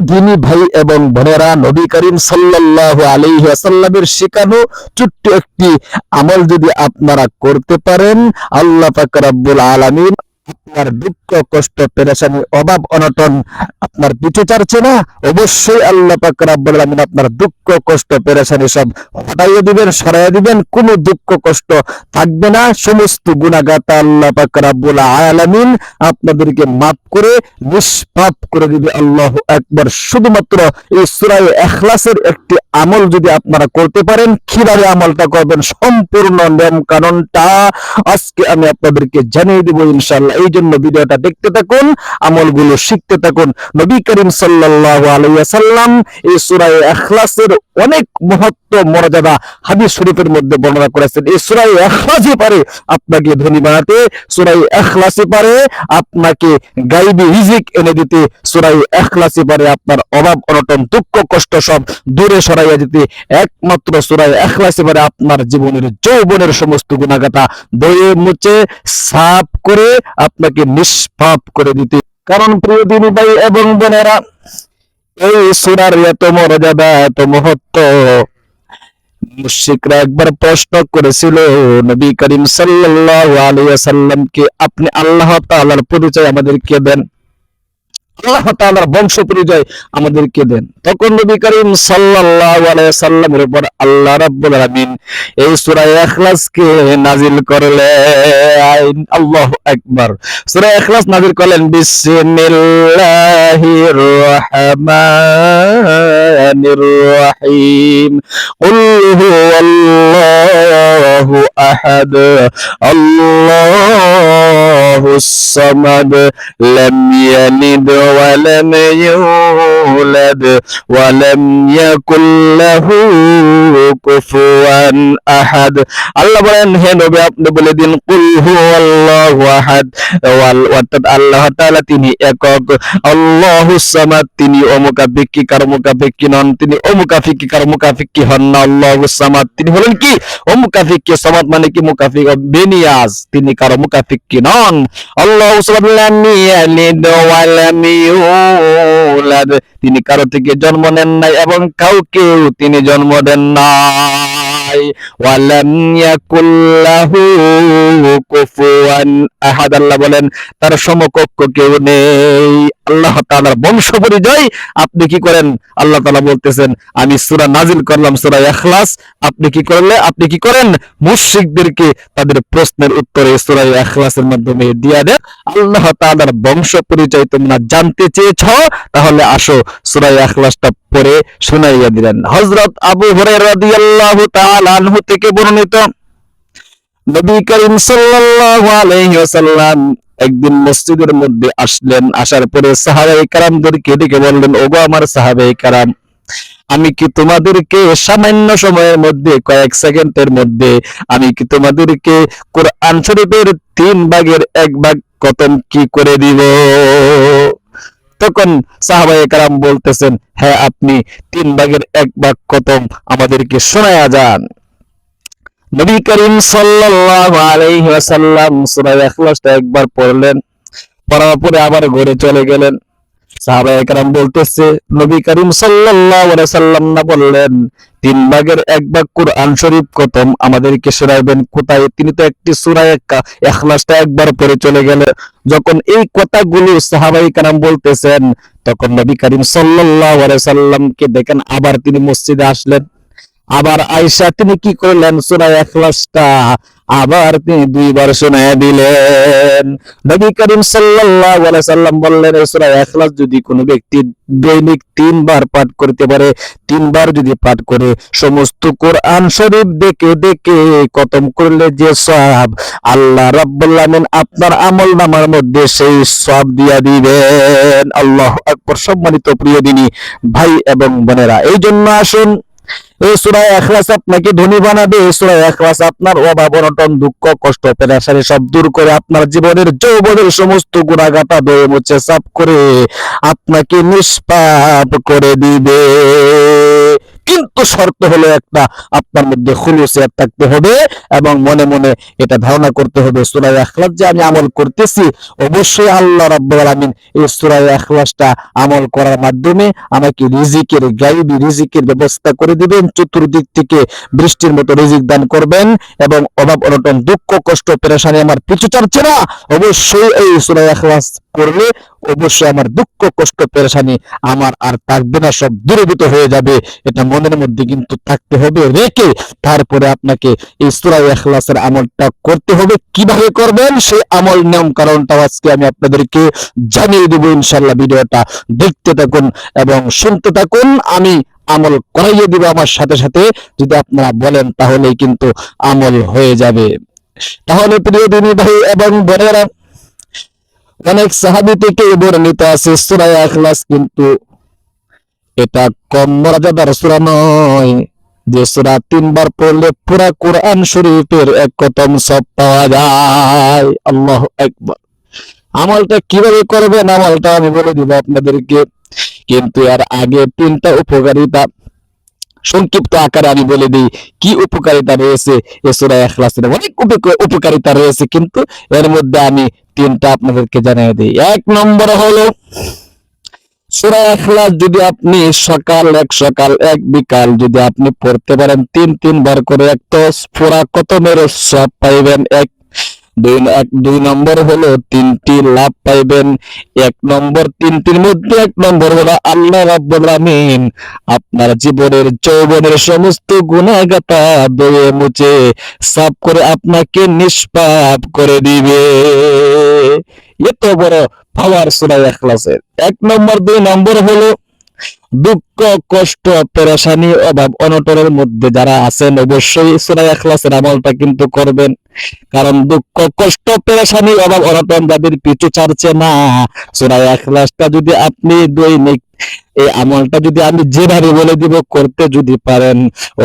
দিনী ভাই এবং বোনেরা নবী করিম সাল্লাহ আলাইহি আসাল্লামের শেখানো ছোট্ট একটি আমল যদি আপনারা করতে পারেন, আল্লাহ পাক আব্বুল আলামিন আপনার দুঃখ, কষ্ট, পেরেশানি, অভাব, অনটন আপনার পিঠে চারছে না। অবশ্যই আল্লাহ পাক আপনার দুঃখ, কষ্ট, পেরেশানি সব হটাইয়ে দিবেন, সরাইয়ে দিবেন। কোনো দুঃখ, কষ্ট থাকবে না। সমস্ত গুণাগাতা আল্লাহ পাক আলামিন আপনাদেরকে মাফ করে, নিষ্পাপ করে দিবে। আল্লাহ একবার শুধুমাত্র এই সূরা ইখলাসের একটি আমল যদি আপনারা করতে পারেন, কীভাবে আমলটা করবেন? সম্পূর্ণ নিয়ম কানুনটা আজকে আমি আপনাদেরকে জানিয়ে দিব ইনশাআল্লাহ। এই জন্য ভিডিওটা দেখতে থাকুন, আমলগুলো শিখতে থাকুন। নবী করিম সাল্লাহ আলাইসাল্লাম এই সুরায় ইখলাসের অনেক মহত্ব মর্যাদা হাদিস শরীফের মধ্যে বর্ণনা করেছেন। এই সূরা ইখলাসই পারে আপনাকে ধনী বানাতে সূরা ইখলাসই পারে আপনাকে গাইবি রিজিক এনে দিতে সূরা ইখলাসই পারে আপনার অভাব, অনটন, দুঃখ, কষ্ট সব দূরে সরাইয়া দিতে। একমাত্র সূরা ইখলাসই পারে আপনার জীবনের যৌবনের সমস্ত গুণাগাতা দয়ে মুছে, সাফ করে আপনাকে নিষ্পাপ করে দিতে। কারণ প্রিয় দিনী ভাই এবং বোনেরা এই সূরার এত মর্যাদা, এত মুশরিকরা একবার প্রশ্ন করেছিল, নবী করিম সাল্লাহ আলিয়া সাল্লামকে আপনি আল্লাহ তাআলার পরিচয় আমাদেরকে দেন? আল্লাহ তাআলার বংশ পরিচয় আমাদেরকে দেন। তখন নবী করিম সাল্লাল্লাহু আলাইহি সাল্লামের উপর আল্লাহ রাব্বুল আলামিন এই সূরা ইখলাস কে নাজিল করলেন। আল্লাহু আকবার। সূরা ইখলাস নাজিল করলেন, বিসমিল্লাহির রহমানির রহিম। কুল হুয়াল্লাহু আহাদ। আল্লাহুস সামাদ। লাম ইয়ালিদ ولم يولد ولم يكن له কুফুয়ান আহাদ আল্লাহ বলেন হে নবী আপনি বলে দিন কুল হুয়াল্লাহু আহাদ ওয়াল অর্থাৎ আল্লাহ তাআলা তিনি একক আল্লাহুস সামাদ তিনি অমুকাফিক্কি কার মুকাফিক্কি নন তিনি অমুকাফিক্কি কার মুকাফিক্কি হন না আল্লাহুস সামাদ তিনি হলেন কি অমুকাফিক্কি সামাদ মানে কি মুকাফিক বেনিয়াজ তিনি কারো মুকাফিক্কি নন আল্লাহু সামাদ লাম ইয়ালিদ ওয়া লাম ইউলাদ তিনি কারও থেকে জন্ম নেন নাই এবং কাউকেও তিনি জন্ম দেন নাই। ওয়ালাম ইয়াকুল্লাহু কুফুয়ান আহাদ। আল্লাহ বলেন, তার সমকক্ষ কেউ নেই। আল্লাহ তাআলার বংশ পরিচয়। আপনি কি করেন? আল্লাহ তাআলা বলতেছেন, আমি সূরা নাজিল করলাম, সূরা ইখলাস। আপনি কি করলে? আপনি কি করেন? মুশরিকদেরকে তাদের প্রশ্নের উত্তরে সূরা এখলাসের মাধ্যমে দিয়া দেন। আল্লাহ তাআলার বংশ পরিচয় তোমরা জানতে চেয়েছ, তাহলে আসো সূরা এখলাসটা পরে শুনাইয়া দিলেন। হজরত আবু হুরায়রা রাদিয়াল্লাহু তাআলা আনহু থেকে বর্ণিত নবী করিম ওয়াসাল্লাম একদিন মসজিদের মধ্যে আসলেন, আসার পরে সাহাবায়ে কারামদেরকে ডেকে বললেন, ওগো আমার সাহাবায়ে কারাম, আমি কি তোমাদেরকে সামান্য সময়ের মধ্যে, কয়েক সেকেন্ডের মধ্যে, আমি কি তোমাদেরকে কোরআন শরীফের তিন ভাগের এক ভাগ কতম কি করে দিব? তখন সাহাবায়ে কারাম বলতেছেন হ্যাঁ আপনি তিন ভাগের এক ভাগ কতম আমাদেরকে শোনায়া যান। নবী করিম ইখলাসটা একবার পড়লেন, পড়ার পরে আবার ঘরে চলে গেলেন। বলতেছে, নবী করিম সাল্লাম না বললেন, তিন ভাগের এক ভাগ কোরআন শরীফ আমাদেরকে শোনাবেন কোথায়? তিনি তো একটি সূরা একবার পড়ে চলে গেলেন যখন এই কথাগুলো সাহাবাই কারাম বলতেছেন, তখন নবী করিম আলাইহি সাল্লামকে দেখেন আবার তিনি মসজিদে আসলেন। আবার আয়সা তিনি কি করলেন? সূরা ইখলাসটা আবার তিনি দুইবার শোনায় দিলেন। নবী করিম সাল্লাল্লাহু আলাইহি সাল্লাম বললেন সূরা ইখলাস যদি কোনো ব্যক্তি দৈনিক তিনবার পাঠ করতে পারে, তিনবার যদি পাঠ করে, সমস্ত কোরআন শরীফ দেখে দেখে খতম করলে যে সব আল্লাহ রাব্বুল আলামিন আপনার আমল নামার মধ্যে সেই সব দিয়া দিবেন। আল্লাহ আকবার। সম্মানিত প্রিয় দিনী, ভাই এবং বোনেরা এই জন্য আসুন এই সুরায় এখলাস আপনাকে ধনী বানাবে, এই সুরায় এখলাস আপনার অভাব, অনটন, দুঃখ, কষ্ট, পেরেশানি সব দূর করে আপনার জীবনের যৌবনের সমস্ত গুণাগাটা দয়ে মুছে সাফ করে আপনাকে নিষ্পাপ করে দিবে। কিন্তু শর্ত হলো একটা, আপনার মধ্যে খুলুসিয়াত থাকতে হবে এবং মনে মনে এটা ধারণা করতে হবে সূরা ইখলাস যে আমি আমল করতেছি। অবশ্যই আল্লাহ রাব্বুল আলামিন এই সূরা ইখলাসটা আমল করার মাধ্যমে আমাকে রিজিকের গাইবি, রিজিকের ব্যবস্থা করে দিবেন, চতুর্দিক থেকে বৃষ্টির মতো রিজিক দান করবেন এবং অভাব, অনটন, দুঃখ, কষ্ট, পেরেশানি আমার পিছু ছাড়ছে না। অবশ্যই এই সূরা ইখলাস পড়লে অবশ্যই আমার দুঃখ, কষ্ট, পেরেশানি আমার আর থাকবে না, সব দূরীভূত হয়ে যাবে। এটা মনের মধ্যে কিন্তু থাকতে হবে, রেখে তারপরে আপনাকে এই সূরা ইখলাসের আমলটা করতে হবে। কীভাবে করবেন? সেই আমল নিয়ম কারণটা আজকে আমি আপনাদেরকে জানিয়ে দেবো, ইনশাআল্লাহ ভিডিওটা দেখতে থাকুন এবং শুনতে থাকুন। আমি আমল করাইয়ে দিব আমার সাথে সাথে। যদি আপনারা বলেন তাহলেই কিন্তু আমল হয়ে যাবে। তাহলে প্রিয় দিনী ভাই এবং বোনেরা অনেক সাহাবি থেকে বর্ণিত আছে, সূরা ইখলাস কিন্তু এটা কম মর্যাদার সূরা নয়, যে সুরা তিনবার পড়লে পুরা কোরআন শরীফের এক কতম সব পাওয়া যায়। আল্লাহ একবার আমলটা কীভাবে করবেন? আমলটা আমি বলে দিব আপনাদেরকে। কিন্তু এর আগে তিনটা উপকারিতা সংক্ষিপ্ত আকারে আমি বলে দিই, কি উপকারিতা রয়েছে এ সূরা ইখলাসের অনেক উপকারিতা রয়েছে, কিন্তু এর মধ্যে আমি তিনটা আপনাদেরকে জানিয়ে দিই। এক নম্বর হলো, সূরা ইখলাস যদি আপনি সকাল এক সকাল এক, বিকাল যদি আপনি পড়তে পারেন, তিন, তিনবার করে এক তো পুরা কতমের সব পাইবেন? এক দুই এক দুই নম্বর হলো তিনটি লাভ পাইবেন। এক নম্বর তিনটির মধ্যে এক নম্বর হলো আল্লাহ রাব্বুল আপনার জীবনের যৌবনের সমস্ত গুণাগাতা দয়ে মুছে সাফ করে আপনাকে নিষ্পাপ করে দিবে। এত বড় পাওয়ার সূরা ইখলাসের এক নম্বর, দুই নম্বর হলো দুঃখ, কষ্ট, পেরেশানি, অভাব অনটনের মধ্যে যারা আছেন, অবশ্যই সূরা ইখলাসের আমলটা কিন্তু করবেন। কারণ দুঃখ, কষ্ট, পেরেশানি, অভাব অনটন যাদের পিছু ছাড়ছে না সূরা ইখলাসটা যদি আপনি দৈনিক এই আমলটা যদি আমি যেভাবে বলে দিব, করতে যদি পারেন,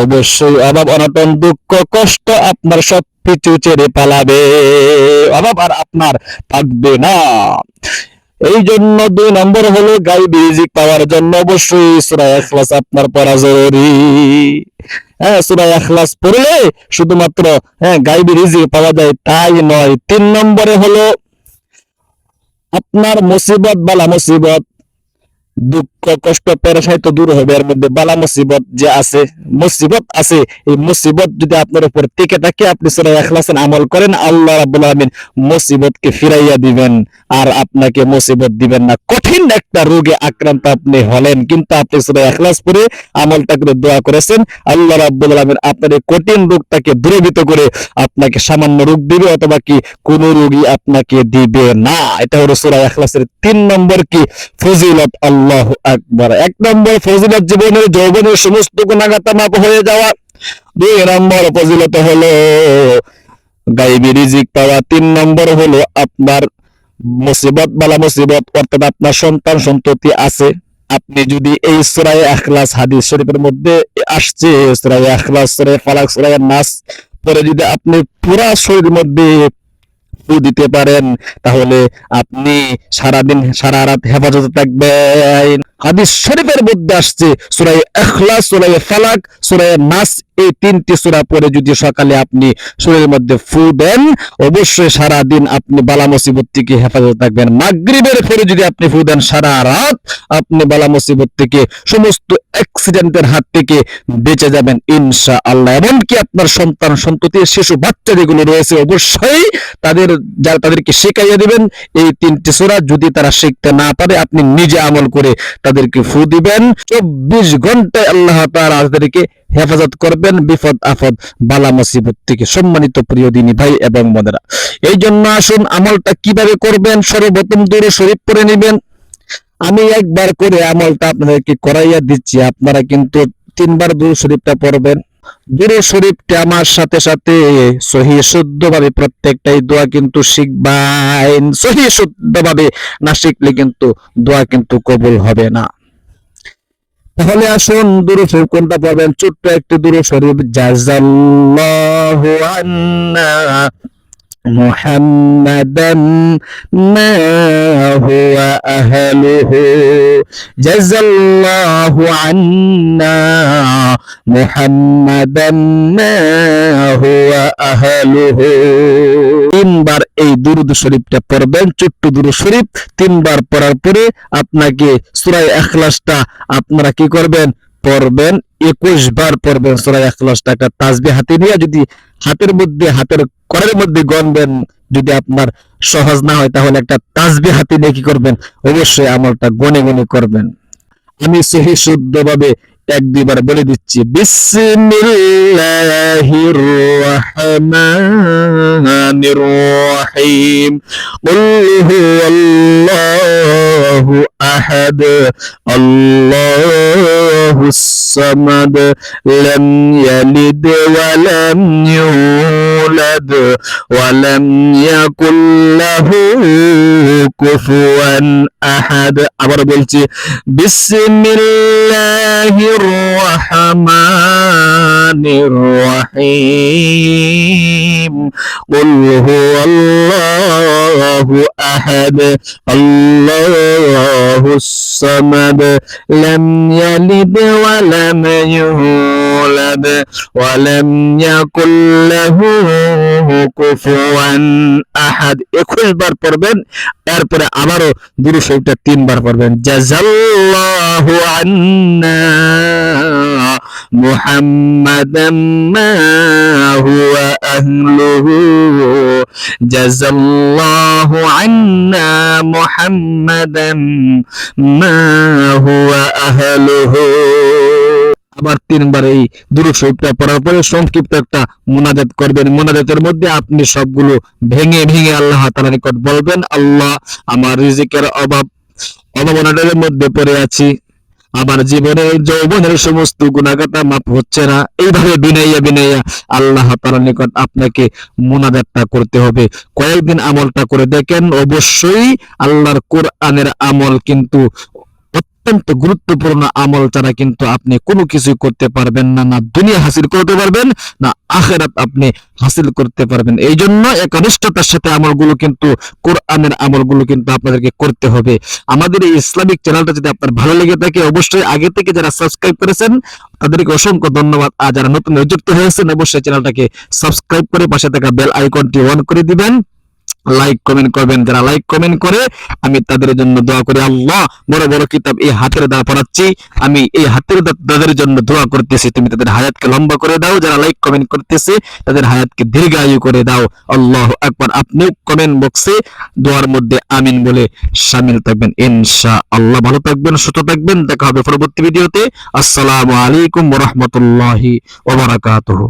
অবশ্যই অভাব অনটন, দুঃখ, কষ্ট আপনার সব পিছু ছেড়ে পালাবে। অভাব আর আপনার থাকবে না। এই জন্য দুই নম্বর হলো গাইবি রিজিক পাওয়ার জন্য অবশ্যই সূরা ইখলাস আপনার পড়া জরুরি। হ্যাঁ সূরা ইখলাস পড়লে শুধুমাত্র হ্যাঁ গাইবি রিজিক পাওয়া যায় তাই নয়। তিন নম্বরে হলো আপনার মুসিবত বালা মুসিবত। দুঃখ, কষ্ট পেরেশানি তো দূর হবে। এর মধ্যে বালা মুসিবত যে আছে, মুসিবত আছে। এই মুসিবত যদি আপনার উপর টিকে থাকে, আপনি সূরা ইখলাসের আমল করেন, আল্লাহ রাব্বুল আলামিন মুসিবতকে ফিরাইয়া দিবেন। আর আপনাকে মুসিবত দিবেন না। কঠিন একটা রোগে আক্রান্ত আপনি হলেন। কিন্তু আপনি সূরা ইখলাস পড়ে আমলটা করে দোয়া করেছেন। আল্লাহ রাব্বুল আলামিন আপনার এই কঠিন রোগটাকে দূরীভূত করে আপনাকে সামান্য রোগ দিবে, অথবা কি কোন রোগী আপনাকে দিবে না। এটা হলো সূরা ইখলাসের তিন নম্বর কি? ফজিলত আল্লাহু আকবার। এক নম্বর ফজিলত জীবনের যৌবনের সমস্ত গুণাগাতা মাপ হয়ে যাওয়া। দুই নম্বর ফজিলত হলো গাইবি রিজিক পাওয়া। তিন নম্বর হলো আপনার মুসিবত, বালা মুসিবত, অর্থাৎ আপনার সন্তান সন্ততি আছে। আপনি যদি এই সূরা ইখলাস হাদিস শরীফের মধ্যে আসছে সূরা ইখলাস সূরা ফালাক সূরা নাস, পরে যদি আপনি পুরা শরীর মধ্যে ফু দিতে পারেন, তাহলে আপনি সারাদিন, সারা রাত হেফাজতে থাকবেন। হাদিস শরীফের মধ্যে আসছে সুরাই ইখলাস সুরাই ফালাক সুরাই নাস এই তিনটি সূরা পরে যদি সকালে আপনি শরীরের মধ্যে ফু দেন, অবশ্যই সারা দিন আপনি বালা মুসিবত থেকে হেফাজত থাকবেন। মাগরিবের পরে যদি আপনি ফু দেন, সারা রাত আপনি বালা মুসিবত থেকে সমস্ত অ্যাক্সিডেন্টের হাত থেকে বেঁচে যাবেন ইনশা আল্লাহ এমনকি আপনার সন্তান, সন্ততি, শিশু বাচ্চা যেগুলো রয়েছে, অবশ্যই তাদের, যারা তাদেরকে শেখাইয়া দিবেন, এই তিনটি সূরা যদি তারা শিখতে না পারে, আপনি নিজে আমল করে তাদেরকে ফু দিবেন। চব্বিশ ঘন্টায় আল্লাহ তাআলা তাদেরকে হেফাজত করবেন বিপদ আপদ বালা মুসিবত থেকে। সম্মানিত প্রিয় দিনী ভাই এবং বোনেরা, এই জন্য আসুন আমলটা কীভাবে করবেন সর্বপ্রথম দূরে শরীফ পড়ে নেবেন। আমি একবার করে আমলটা আপনাদেরকে করাইয়া দিচ্ছি, আপনারা কিন্তু তিনবার দূর শরীফটা পড়বেন। দূরে শরীফটা আমার সাথে সাথে সহি শুদ্ধ ভাবে প্রত্যেকটাই দোয়া কিন্তু শিখবেন। সহি শুদ্ধ ভাবে না শিখলে কিন্তু দোয়া কিন্তু কবুল হবে না। তাহলে আসুন দূরে শরীফ কোনটা পড়বেন ছোট্ট একটি দূর শরীফ। জাজাল্লাহু আন্না محمدا ما هو أهله جزى الله عنا محمدا ما هو أهله তিনবার এই দুরুদ শরীফটা পড়বেন ছোট্ট দুরুদ শরীফ তিনবার পড়ার পরে আপনাকে সূরা ইখলাসটা আপনারা কি করবেন পড়বেন, একুশ বার পড়বেন সোরা এখলাসটা একটা তাজবি হাতে নিয়ে যদি হাতের মধ্যে, হাতের করের মধ্যে গণবেন, যদি আপনার সহজ না হয়, তাহলে একটা তাজবি হাতে নিয়ে কি করবেন? অবশ্যই আমলটা গনে গনে করবেন। আমি সহি শুদ্ধভাবে এক দুইবার বলে দিচ্ছি। বিসমিল্লাহির রহমানির রহিম। أحد الله الصمد لم يلد ولم يولد ولم يكن له كفوا أحد আবার বলছি বিসমিল্লাহির রহমানির রহিম قل هو الله أحد الله الصمد لم يلد ولم يولد ولم يكن له কুফুয়ান আহাদ একুশ বার পড়বেন এরপরে আবারও দুরু শরীফটা তিনবার পড়বেন জাজাল্লাহু আন্না মুহাম্মাদাম মা হুয়া আহলুহু জাজাল্লাহু আন্না মুহাম্মাদাম মা হুয়া আহলুহু আবার তিনবার এই দুরূদ শরীফটা পড়ার পরে সংক্ষিপ্ত একটা মুনাজাত করবেন। মুনাজাতের মধ্যে আপনি সবগুলো ভেঙে ভেঙে আল্লাহ তাআলার নিকট বলবেন, আল্লাহ, আমার রিজিকের অভাব অভাবনাটার মধ্যে পড়ে আছি। আমার জীবনের যৌবনের সমস্ত গুণাগাতা মাপ হচ্ছে না। এইভাবে বিনাইয়া বিনাইয়া আল্লাহ তাআলার নিকট আপনাকে মুনাজাতটা করতে হবে। কয়েকদিন আমলটা করে দেখেন, অবশ্যই আল্লাহর কোরআনের আমল কিন্তু অত্যন্ত গুরুত্বপূর্ণ আমল ছাড়া কিন্তু আপনি কোনো কিছু করতে পারবেন না না দুনিয়া হাসিল করতে পারবেন, না আখেরাত আপনি হাসিল করতে পারবেন। এই জন্য একনিষ্ঠতার সাথে আমলগুলো কিন্তু, কোরআনের আমলগুলো কিন্তু আপনাদেরকে করতে হবে। আমাদের এই ইসলামিক চ্যানেলটা যদি আপনার ভালো লেগে থাকে, অবশ্যই আগে থেকে যারা সাবস্ক্রাইব করেছেন, তাদেরকে অসংখ্য ধন্যবাদ। আর যারা নতুন যুক্ত হয়েছেন, অবশ্যই চ্যানেলটাকে সাবস্ক্রাইব করে পাশে থাকা বেল আইকনটি অন করে দিবেন। লাইক কমেন্ট করবেন। যারা লাইক কমেন্ট করে, আমি তাদের জন্য দোয়া করি। আল্লাহ, বড় বড় কিতাব এই হাতের দ্বারা পড়াচ্ছি। আমি এই হাতের তাদের জন্য দোয়া করতেছি। তুমি তাদের হায়াতকে লম্বা করে দাও। যারা লাইক কমেন্ট করতেছে, তাদের হায়াতকে দীর্ঘায়ু করে দাও। আল্লাহ একবার আপনি কমেন্ট বক্সে দোয়ার মধ্যে আমিন বলে সামিল থাকবেন। ইনশা আল্লাহ ভালো থাকবেন, সুস্থ থাকবেন। দেখা হবে পরবর্তী ভিডিওতে। আসসালামু আলাইকুম রাহমাতুল্লাহি ওয়া বারাকাতুহু।